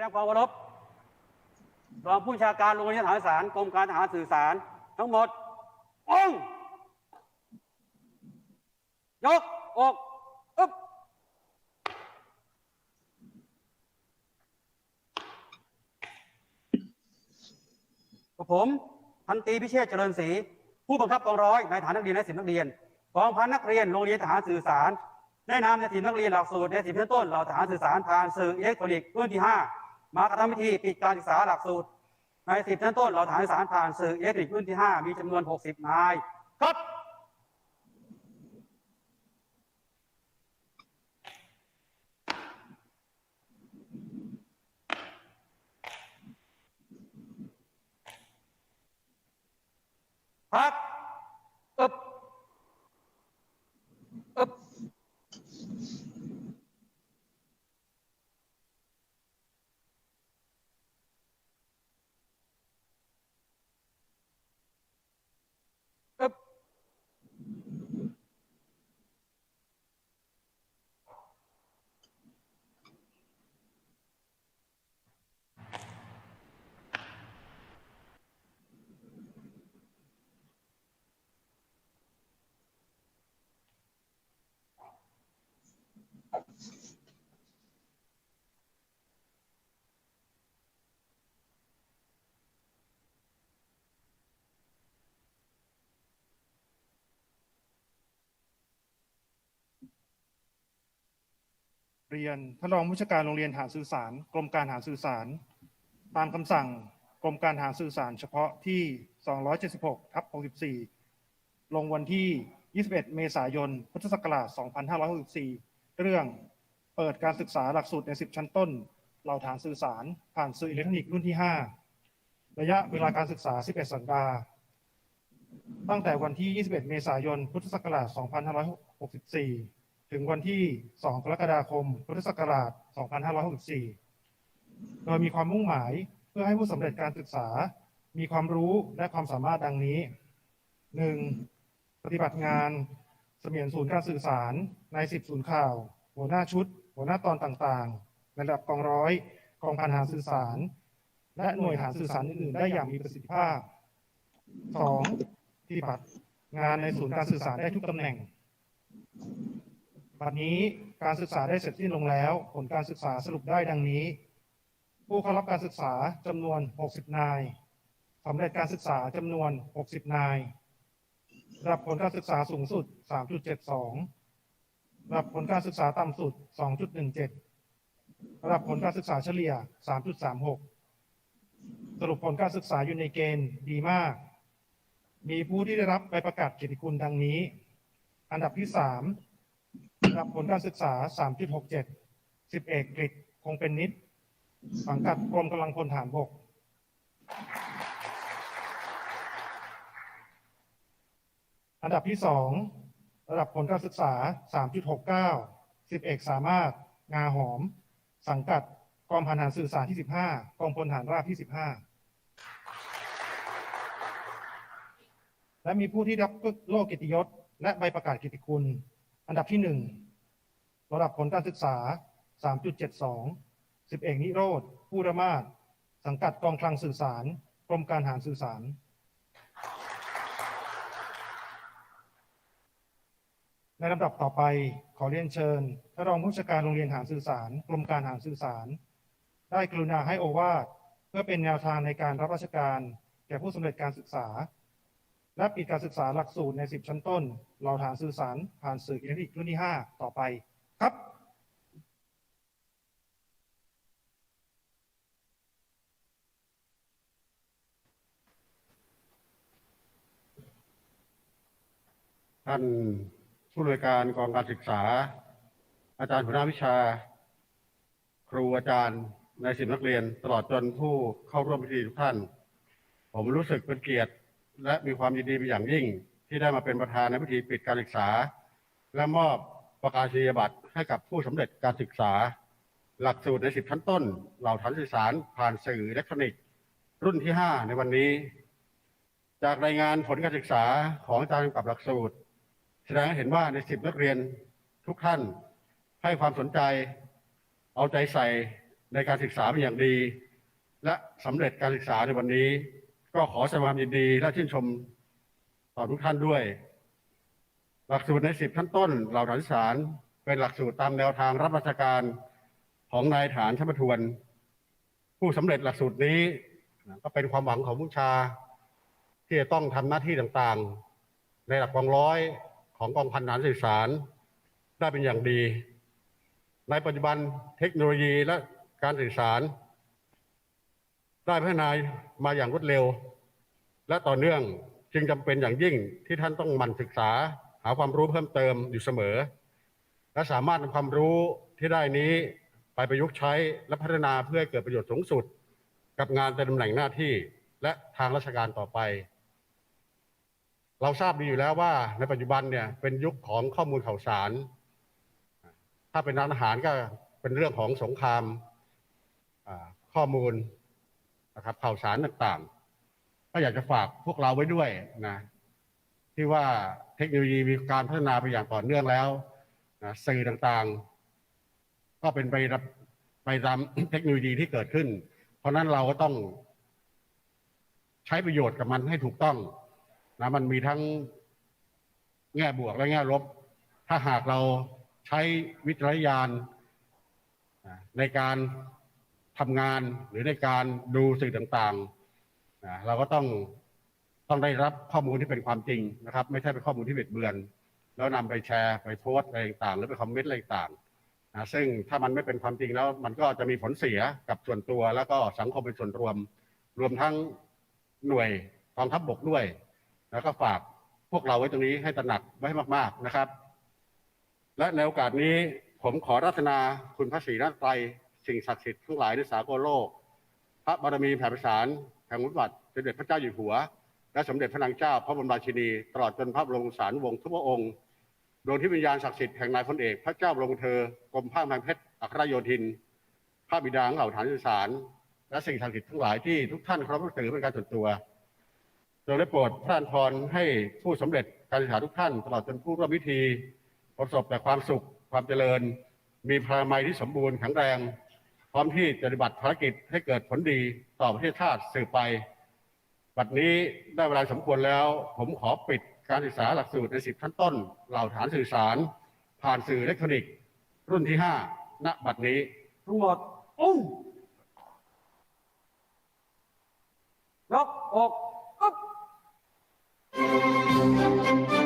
ดงความเคารพรองผู้บัญชาการโรงเรียนทหารสื่อสารกรมการทหารสื่อสาร ทั้งหมดองยกอกอึ๊บกับผมพันตีพิเชษเจริญศรีผู้บังคับกองร้อยในฐานนักเรียนและสิบนักเรียนกองพันนักเรียนโรงเรียนทหารสื่อสารได้นำในทีมนักเรียนหลักสูตรในสิบชั้นต้นเหล่าทหารสื่อสารผ่านสื่ออิเล็กทรอนิกส์รุ่นที่5 มากระทำพิธีปิดการศึกษาหลักสูตร ในสิบชั้นต้นเหล่าทหารสื่อสารผ่านสื่อเล็กทรอนิกรุ่นที่ 5 มีจำนวน 60 นาย ครับ พัก เรียนท่านรองผู้จัดการโรงเรียนหาสื่อสาร กรมการหาสื่อสาร ตามคำสั่งกรมการหาสื่อสารเฉพาะที่ 276ทับ64 ลงวันที่ 21 เมษายน พุทธศักราช 2564 เรื่องเปิดการศึกษาหลักสูตรใน 10 ชั้นต้น เหล่าฐานสื่อสาร ผ่านสื่ออิเล็กทรอนิกส์รุ่นที่ 5 ระยะเวลาการศึกษา 11 สัปดาห์ ตั้งแต่วันที่ 21 เมษายน พุทธศักราช 2564 ถึงวันที่ 2 กรกฎาคม พุทธศักราช 2564 โดยมีความมุ่งหมายเพื่อให้ผู้สำเร็จการศึกษา มีความรู้และความสามารถดังนี้ 1. ปฏิบัติงาน มียนศูนย์การสื่อสารใน10ศูนย์ข่าว หัวหน้าชุด หัวหน้าตอนต่างๆในระดับกองร้อย กองพันหาสื่อสาร และหน่วยหาสื่อสารอื่นๆ ได้อย่างมีประสิทธิภาพ 2. ปฏิบัติงานในศูนย์การสื่อสารได้ทุกตำแหน่ง บัดนี้การศึกษาได้เสร็จสิ้นลงแล้ว ผลการศึกษาสรุปได้ดังนี้ ผู้เข้ารับการศึกษาจำนวน 60 นายสำเร็จการศึกษาจำนวน 60 นาย ระดับผลการศึกษาสูงสุด 3.72 ระดับผลการศึกษาต่ำสุด 2.17 ระดับผลการศึกษาเฉลี่ย 3.36 สรุปผลการศึกษาอยู่ในเกณฑ์ดีมาก มีผู้ที่ได้รับใบประกาศเกียรติคุณดังนี้ อันดับที่ 3 ระดับผลการศึกษา 3.67 10เอกกฤษคงเป็นนิด สังกัดกรมกำลังพลฐานบก อันดับที่ 2 ระดับผลการศึกษา 3.69 10เอกสามารถ งาหอม สังกัดกองพันหารสื่อสารที่ 15 กองพลฐานราบที่ 15 และมีผู้ที่รับโล่เกียรติยศ และใบประกาศเกียรติคุณ อันดับที่หนึ่งระดับผลการศึกษา 3.72 10เอกนิโรธผู้ระมาศสังกัดกองคลังสื่อสาร กรมการหารสื่อสาร ในลำดับต่อไปขอเรียนเชิญท่านรองผู้จัดการโรงเรียนหารสื่อสารกรมการหารสื่อสาร ได้กรุณาให้โอวาทเพื่อเป็นแนวทางในการรับราชการ แก่ผู้สำเร็จการศึกษา และปิดการศึกษาหลักสูตรใน 10 ชั้นต้น เราฐานสื่อสารผ่านสื่ออิเล็กทรอนิกส์รุ่นที่ 5 ต่อไปครับท่าน ผู้อำนวยการกองการศึกษา อาจารย์หัวหน้าวิชา ครูอาจารย์ในสิบนักเรียน ตลอดจนผู้เข้าร่วมพิธีทุกท่าน ผมรู้สึกเป็นเกียรติ และมีความยินดีเป็นอย่างยิ่ง ที่ได้มาเป็นประธานในพิธีปิดการศึกษา และมอบประกาศนียบัตรให้กับผู้สำเร็จการศึกษา หลักสูตรในสิบชั้นต้น เหล่าฐานสื่อสารผ่านสื่ออิเล็กทรอนิกส์ รุ่นที่5ในวันนี้ จากรายงานผลการศึกษาของอาจารย์กับหลักสูตร แสดงให้เห็นว่าในสิบนักเรียนทุกท่านให้ความสนใจ เอาใจใส่ในการศึกษาเป็นอย่างดี และสำเร็จการศึกษาในวันนี้ ก็ขอแสดงความยินดีและชื่นชมต่อทุกท่านด้วย หลักสูตรในสิบขั้นต้นเหล่าฐานสารเป็นหลักสูตรตามแนวทางรับราชการของนายฐานชั้นประทวน ผู้สำเร็จหลักสูตรนี้ก็เป็นความหวังของผู้ชา ที่จะต้องทำหน้าที่ต่างๆ ในหลักกองร้อย ของกองพันฐานสื่อสารได้เป็นอย่างดี ในปัจจุบันเทคโนโลยีและการสื่อสาร ได้พัฒนามาอย่างรวดเร็ว และต่อเนื่องจึงจำเป็นอย่างยิ่งที่ท่านต้องหมั่นศึกษาหาความรู้เพิ่มเติมอยู่เสมอ และสามารถนำความรู้ที่ได้นี้ไปประยุกต์ใช้และพัฒนาเพื่อให้เกิดประโยชน์สูงสุด กับงานในตำแหน่งหน้าที่และทางราชการต่อไป เราทราบดีอยู่แล้วว่าในปัจจุบันเนี่ยเป็นยุคของข้อมูลข่าวสาร ถ้าเป็นร้านอาหารก็เป็นเรื่องของสงครามข้อมูลนะครับข่าวสารต่างๆ ก็อยากจะฝากพวกเราไว้ด้วยนะที่ว่าเทคโนโลยีมีการพัฒนาไปอย่างต่อเนื่องแล้วนะสื่อต่างๆ ก็เป็นไปรับไปตามเทคโนโลยีที่เกิดขึ้น เพราะนั้นเราก็ต้องใช้ประโยชน์กับมันให้ถูกต้อง นะมันมีทั้งแง่บวกและแง่ลบ ถ้าหากเราใช้วิจารณญาณในการทำงานหรือในการดูสื่อต่างๆ เราก็ต้องต้องได้รับข้อมูลที่เป็นความจริงนะครับ ไม่ใช่เป็นข้อมูลที่บิดเบือน แล้วนำไปแชร์ไปโพสอะไรต่างๆ หรือไปคอมเมนต์อะไรต่างๆนะซึ่งถ้ามันไม่เป็นความจริงแล้ว มันก็จะมีผลเสียกับส่วนตัว แล้วก็สังคมเป็นส่วนรวม รวมทั้งหน่วยกองทัพบกด้วย แล้วก็ฝากพวกเราไว้ตรงนี้ให้ตระหนักไว้ให้มาก ๆนะครับ และในโอกาสนี้ผมขอรัตนาคุณพระศรีรัตนตรัยสิ่งศักดิ์สิทธิ์ทั้งหลายในสากลโลก พระบารมีแผ่ประสานแห่งวุฒิวัตรสมเด็จพระเจ้าอยู่หัว และสมเด็จพระนางเจ้า พระบรมราชินี ตลอดจนพระบรมสารวงศ์ทุกพระองค์ดวงที่วิญญาณศักดิ์สิทธิ์แห่งนายพลเอกพระเจ้าบรมเธอกรมพระนางเพชรอัครโยธิน พระบิดาของเหล่าฐานสื่อสาร และสิ่งศักดิ์สิทธิ์ทั้งหลายที่ทุกท่านเคารพนับถือเป็นการส่วนตัว โดยได้โปรดพระราชทานให้ผู้สำเร็จการศึกษาทุกท่าน ตลอดจนผู้ร่วมพิธี ประสบแต่ความสุขความเจริญ มีพลามัยที่สมบูรณ์แข็งแรง พร้อมที่จะปฏิบัติภารกิจให้เกิดผลดีต่อประเทศชาติสืบไป บัดนี้ได้เวลาสมควรแล้ว ผมขอปิดการศึกษาหลักสูตรในสิบขั้นต้น เหล่าฐานสื่อสาร ผ่านสื่ออิเล็กทรอนิกส์ รุ่นที่ห้าณบัดนี้ตรวจอุ้งยกอก Thank you.